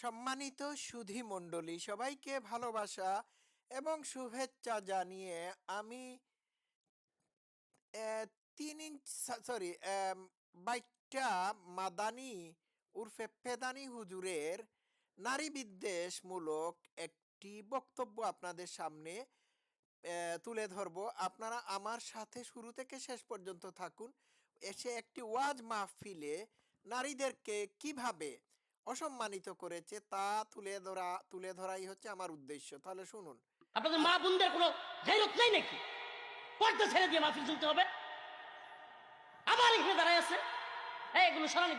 সম্মানিত সুধী মণ্ডলী, সবাইকে ভালোবাসা এবং শুভেচ্ছা জানিয়ে আমি তিন ইঞ্চ সরি বাইকটা মাদানি উর্ফে পেদানি হুজুরের নারী বিদ্বেষমূলক একটি বক্তব্য আপনাদের সামনে তুলে ধরব। আপনারা আমার সাথে শুরু থেকে শেষ পর্যন্ত থাকুন। এসে একটি ওয়াজ মাহফিলে নারীদেরকে কীভাবে অসম্মানিত করেছে, তা তুলে ধরা, তুলে ধরাই হচ্ছে আমার উদ্দেশ্য। তাহলে শুনুন। আপনাদের মা বোনদের কোনো গাইরত নাই নাকি? পর্দা ছেড়ে দিয়ে মাহফিল চলতে হবে। আবার এখানে দাঁড়ায় আছে। এগুলো সরানি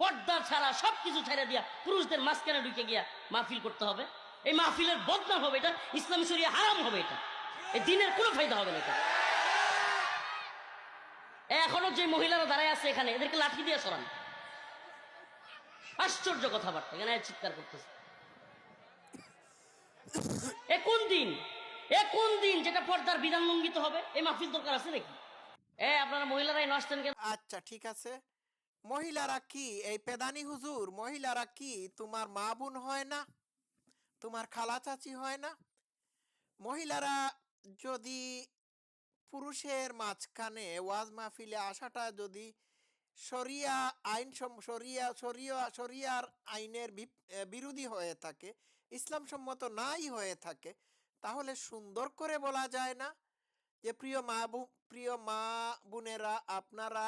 পর্দা ছাড়া সবকিছু ছেড়ে দিয়া পুরুষদের মাঝখানে ঢুকে গিয়া মাহফিল করতে হবে। এই মাহফিলের বদনাম হবে এটা, ইসলামী শরিয়া হারাম হবে এটা। এই দিনের কোনো ফায়দা হবে না এটা। এখনও যে মহিলারা দাঁড়ায় আছে এখানে, এদেরকে লাঠি দিয়ে সরান। আশ্চর্য কথাবার্তা, এখানে চিৎকার করতেছে। এ কোন দিন? এ কোন দিন যেটা পর্দার বিধান লঙ্ঘিত হবে? এই মাহফিল দরকার আছে নাকি? এ, আপনারা মহিলারাই নষ্ট কেন? আচ্ছা ঠিক আছে। মহিলারা কি? এই পেদানি হুজুর, মহিলারা কি? তোমার মা বোন হয় না? তোমার খালা চাচি হয় না? মহিলারা যদি পুরুষের মাঝখানে ওয়াজ মাহফিলে আসাটা যদি শরিয়া আইন শরিয়া শরিয়া, শরিয়ার আইনের বিরোধী হয়ে থাকে, ইসলাম সম্মত নাই হয়ে থাকে, তাহলে সুন্দর করে বলা যায় না যে প্রিয় মা প্রিয় মা বোনেরা, আপনারা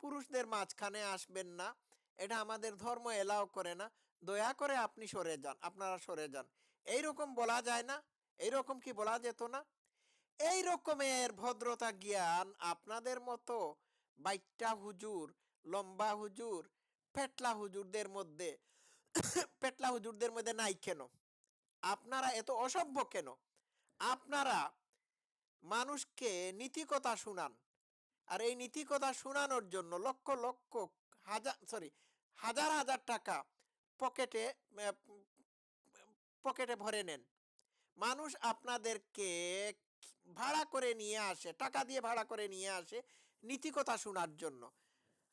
পুরুষদের মাঝখানে আসবেন না। এটা আমাদের ধর্ম এলাও করে না। দয়া করে আপনি সরে যান, আপনারা সরে যান। এই রকম বলা যায় না এই রকম কি বলা যেত না? এই রকমের ভদ্রতা জ্ঞান আপনাদের মতো বাইট্টা হুজুর লম্বা হুজুর, পেটলা হুজুরদের মধ্যে, পেটলা হুজুরদের মধ্যে নাই কেন? আপনারা এত অসভ্য কেন? আপনারা মানুষকে নীতিকথা শুনান। আর এই নীতিকথা শোনানোর জন্য লক্ষ লক্ষ হাজার সরি হাজার হাজার টাকা পকেটে পকেটে ভরে নেন। মানুষ আপনাদেরকে ভাড়া করে নিয়ে আসে, টাকা দিয়ে ভাড়া করে নিয়ে আসে নীতিকথা শোনার জন্য।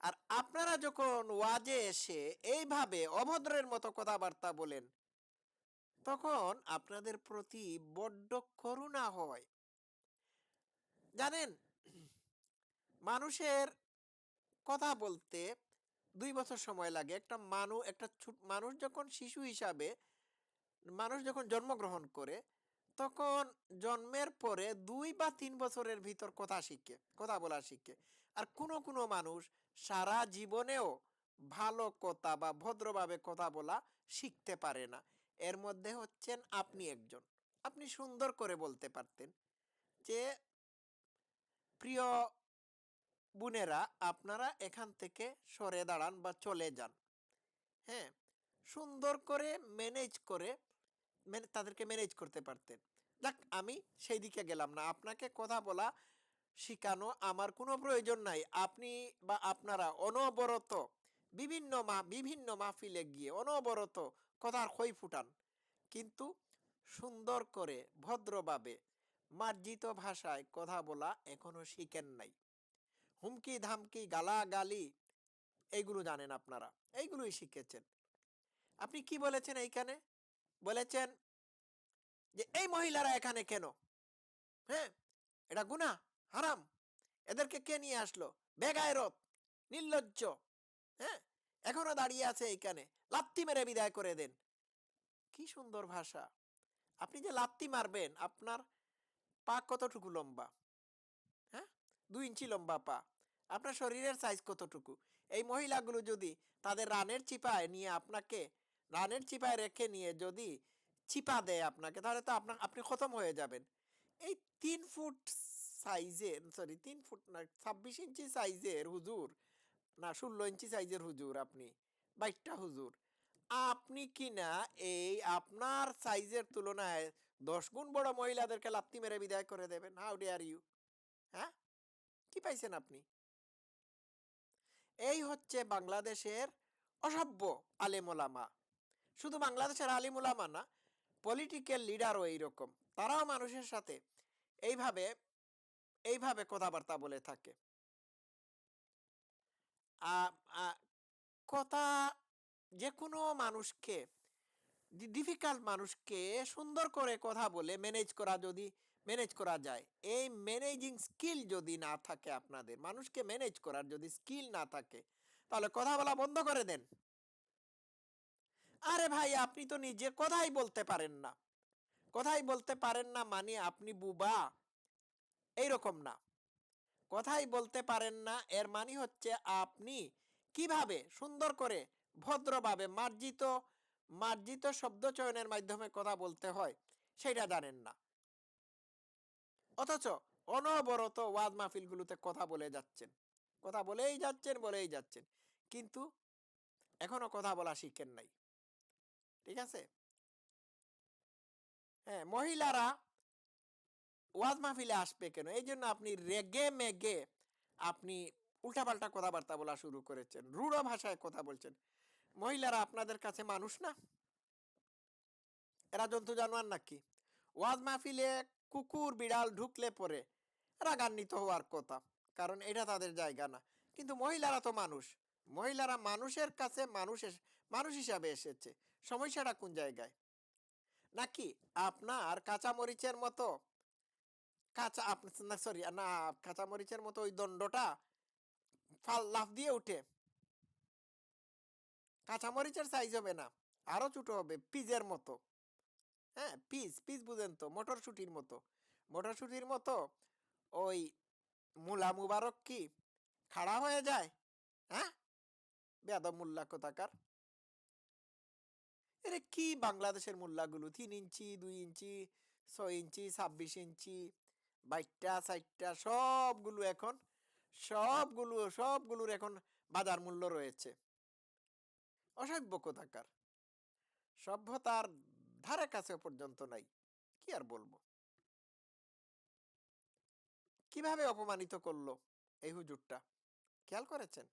আর আপনারা যখন ওয়াজে এসে এইভাবে অভদ্রের মতো কথাবার্তা বলেন, তখন আপনাদের প্রতি বড্ড করুণা হয়। জানেন, মানুষের কথা বলতে দুই বছর সময় লাগে। একটা মানুষ একটা মানুষ যখন শিশু হিসাবে, মানুষ যখন জন্মগ্রহণ করে, তখন জন্মের পরে দুই বা তিন বছরের ভিতর কথা শিখে, কথা বলা শিখে। আর কোনো কোনো মানুষ সারা জীবনেও ভালো কথা বা ভদ্রভাবে কথা বলা শিখতে পারে না। এর মধ্যে হচ্ছেন আপনি একজন। আপনি সুন্দর করে বলতে পারতেন যে, প্রিয় বোনেরা, আপনারা এখান থেকে সরে দাঁড়ান বা চলে যান। হ্যাঁ সুন্দর করে ম্যানেজ করে তাদেরকে ম্যানেজ করতে পারতেন। যাক, আমি সেই দিকে গেলাম না। আপনাকে কথা বলা শিখানো আমার কোনো প্রয়োজন নাই। আপনি বা আপনারা অনবরত বিভিন্ন মা, বিভিন্ন মাহফিলে গিয়ে অনবরত কথার খই ফুটান। কিন্তু সুন্দর করে, ভদ্রভাবে, মার্জিত ভাষায় কথা বলা এখনও শিখেন নাই। হুমকি ধামকি গালাগালি, এইগুলো জানেন আপনারা, এইগুলোই শিখেছেন। আপনি কি বলেছেন এইখানে? বলেছেন যে, এই মহিলারা এখানে কেন? হ্যাঁ এটা গুনা হারাম। এদেরকে কে নিয়ে আসলো? বেগায়রত নির্লজ্জ হ্যাঁ? এখনও দাঁড়িয়ে আছে এইখানে। লাত্তি মেরে বিদায় করে দেন। কি সুন্দর ভাষা। আপনি যে লাত্তি মারবেন, আপনার পা কতটুকু লম্বা? হ্যাঁ? দুই ইঞ্চি লম্বা পা। আপনার শরীরের সাইজ কতটুকু? এই মহিলাগুলো যদি তাদের রানের চিপায় নিয়ে আপনাকে, রানের চিপায় রেখে নিয়ে যদি চিপা দেয় আপনাকে, তাহলে তো আপনার, আপনি খতম হয়ে যাবেন। এই তিন ফুট সাইজের সরি তিন ফুট না, ছাব্বিশ ইঞ্চি সাইজের হুজুর। না, ষোলো ইঞ্চি সাইজের হুজুর আপনি, বাইশটা হুজুর। আপনি কি না এই আপনার সাইজের তুলনায় দশ গুণ বড় মহিলাদেরকে লাত্তি মেরে বিদায় করে দেবেন? হাউ ডে আর ইউ হ্যাঁ? কি পাইছেন আপনি? এই হচ্ছে বাংলাদেশের অসভ্য আলেমোলামা শুধু বাংলাদেশের আলিমুলামা না পলিটিক্যাল লিডারও এইরকম। তারাও মানুষের সাথে। এইভাবে এইভাবে কথাবার্তা বলে থাকে। কথা যে কোনো মানুষকে ডিফিকাল্ট মানুষকে সুন্দর করে কথা বলে ম্যানেজ করা যদি, ম্যানেজ করা যায়। এই ম্যানেজিং স্কিল যদি না থাকে আপনাদের, মানুষকে ম্যানেজ করার যদি স্কিল না থাকে, তাহলে কথা বলা বন্ধ করে দেন। আরে ভাই, আপনি তো নিজে কথাই বলতে পারেন না। কথাই বলতে পারেন না মানে আপনি বুবা। এইরকম না। কথাই বলতে পারেন না, এর মানে হচ্ছে আপনি কীভাবে সুন্দর করে, ভদ্রভাবে মার্জিত মার্জিত শব্দ চয়নের মাধ্যমে কথা বলতে হয়, সেটা জানেন না। অথচ অনবরত ওয়াজ মাহফিলগুলোতে কথা বলে যাচ্ছেন। কথা বলেই যাচ্ছেন বলেই যাচ্ছেন। কিন্তু এখনও কথা বলা শিখেন নাই। ঠিক আছে? হ্যাঁ মহিলারা ওয়াজ মাহফিলে আসবে কেন? এই জন্য আপনি রেগে মেগে আপনি উল্টাপাল্টা কথাবার্তা বলা শুরু করেছেন, রূঢ় ভাষায় কথা বলছেন। মহিলারা আপনাদের কাছে মানুষ না? এরা জন্তু জানোয়ার নাকি? ওয়াজ মাহফিলে কুকুর, বিড়াল ঢুকলে পরে রাগান্বিত হওয়ার কথা, কারণ এটা তাদের জায়গা না। কিন্তু মহিলারা তো মানুষ। মহিলারা মানুষের কাছে মানুষ মানুষ হিসাবে এসেছে। সমস্যাটা কোন জায়গায়? নাকি আপনার কাঁচামরিচের মতো কাঁচা সরি না কাঁচামরিচের মতো ওই দণ্ডটা ফাল, লাফ দিয়ে উঠে কাঁচামরিচের সাইজ হবে না, আরও ছোট হবে, পিজের মতো। হ্যাঁ পিস পিস বুঝেন তো মতো। মতো ওই মুলা মুবারক কি, খাড়া হয়ে যায় হ্যাঁ? বেয়াদব মোল্লা কোথাকার। এরে কি বাংলাদেশের মোল্লাগুলো, তিন ইঞ্চি, দুই ইঞ্চি, ছয় ইঞ্চি, ছাব্বিশ ইঞ্চি বাইটটা, সাইটটা সবগুলো এখন, সবগুলো, সবগুলোর এখন বাজার মূল্য রয়েছে। অসভ্য কোথাকার। সভ্যতার ধারে কাছে পর্যন্ত নাই, কি আর বলব? কীভাবে অপমানিত করল এই হুজুরটা? খেয়াল করেছেন?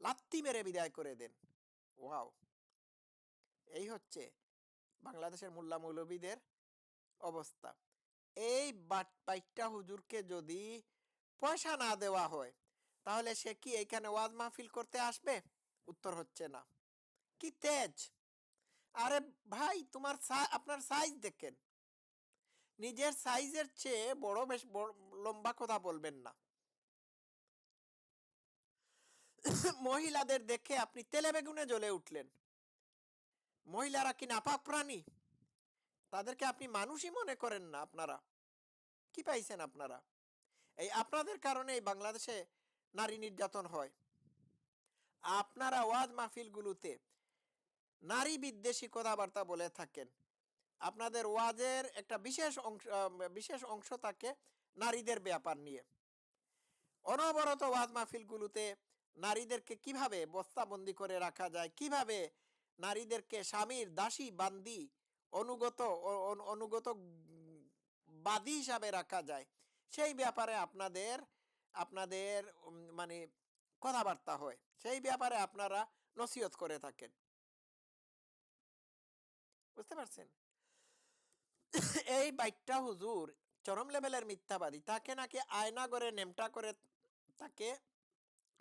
লাত্তি মেরে বিদায় করে দেন। ওয়াও! এই হচ্ছে বাংলাদেশের মোল্লা মৌলবীদের অবস্থা। এই বাট- বাইটটা হুজুরকে যদি পয়সা না দেওয়া হয়, তাহলে সে কি এইখানে ওয়াজ মাহফিল করতে আসবে? উত্তর হচ্ছে না। কি তেজ! আরে ভাই, তোমার আপনার সাইজ দেখেন। নিজের সাইজের চেয়ে বড় বেশ লম্বা কথা বলবেন না। মহিলাদের দেখে আপনি তেলে বেগুনে জ্বলে উঠলেন। মহিলারা কি নাপাক প্রাণী? তাদেরকে আপনি মানুষই মনে করেন না আপনারা। কি পাইছেন আপনারা? এই আপনাদের কারণে এই বাংলাদেশে নারী নির্যাতন হয়। আপনারা ওয়াজ মাহফিলগুলোতে নারী বিদ্বেষী কথাবার্তা বলে থাকেন। আপনাদের ওয়াজের একটা বিশেষ অংশ বিশেষ অংশ থাকে নারীদের ব্যাপার নিয়ে। অনবরত ওয়াজ মাহফিলগুলোতে নারীদেরকে কীভাবে বস্তাবন্দি করে রাখা যায়, কীভাবে নারীদেরকে স্বামীর দাসী বান্দি অনুগত অনুগত বাদী হিসাবে রাখা যায়। সেই ব্যাপারে আপনাদের আপনাদের মানে কথাবার্তা হয়। সেই ব্যাপারে আপনারা নসিহত করে থাকেন। বুঝতে পারছেন? এই বাইকটা হুজুর চরম লেভেলের মিথ্যাবাদী। তাকে নাকি আয়না করে, নেমটা করে, তাকে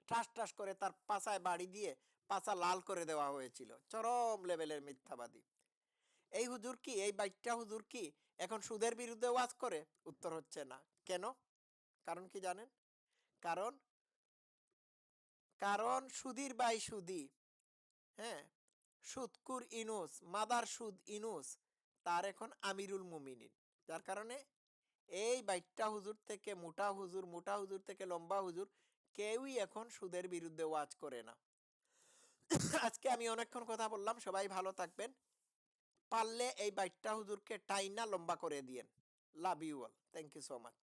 ঠাস ঠাস করে তার পাছায় বাড়ি দিয়ে পাছা লাল করে দেওয়া হয়েছিল। চরম লেভেলের মিথ্যাবাদী। এই হুজুর কি, এই বাইকটা হুজুর কি এখন সুদের বিরুদ্ধে ওয়াজ করে? উত্তর হচ্ছে না। কেন? কারণ কি জানেন? কারণ কারণ সুধীর বাই সুদি হ্যাঁ? সুদকুর ইনুস, মাদার সুদ ইনুস, তার এখন আমিরুল মুমিনিন। যার কারণে এই বাইটটা হুজুর থেকে মোটা হুজুর মোটা হুজুর থেকে লম্বা হুজুর কেউই এখন সুদের বিরুদ্ধে ওয়াজ করে না। আজকে আমি অনেকক্ষণ কথা বললাম, সবাই ভালো থাকবেন। পারলে এই বাইটটা হুজুরকে টাইনা লম্বা করে দিয়েন। Love you all thank you so much